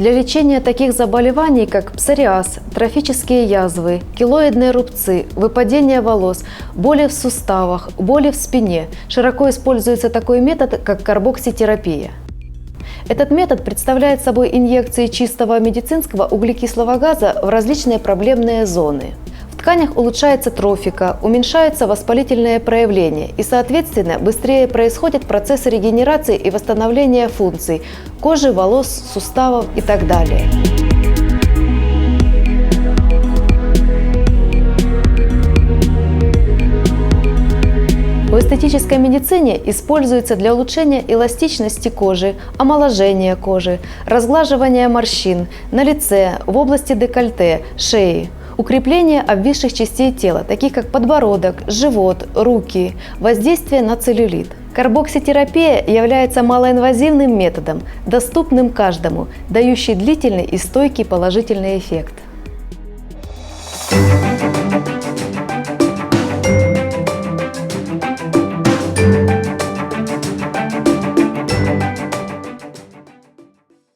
Для лечения таких заболеваний, как псориаз, трофические язвы, килоидные рубцы, выпадение волос, боли в суставах, боли в спине, широко используется такой метод, как карбокситерапия. Этот метод представляет собой инъекции чистого медицинского углекислого газа в различные проблемные зоны. Тканях улучшается трофика, уменьшаются воспалительные проявления и, соответственно, быстрее происходят процессы регенерации и восстановления функций кожи, волос, суставов и так далее. В эстетической медицине используется для улучшения эластичности кожи, омоложения кожи, разглаживания морщин на лице, в области декольте, шеи, укрепления обвисших частей тела, таких как подбородок, живот, руки, воздействие на целлюлит. Карбокситерапия является малоинвазивным методом, доступным каждому, дающий длительный и стойкий положительный эффект.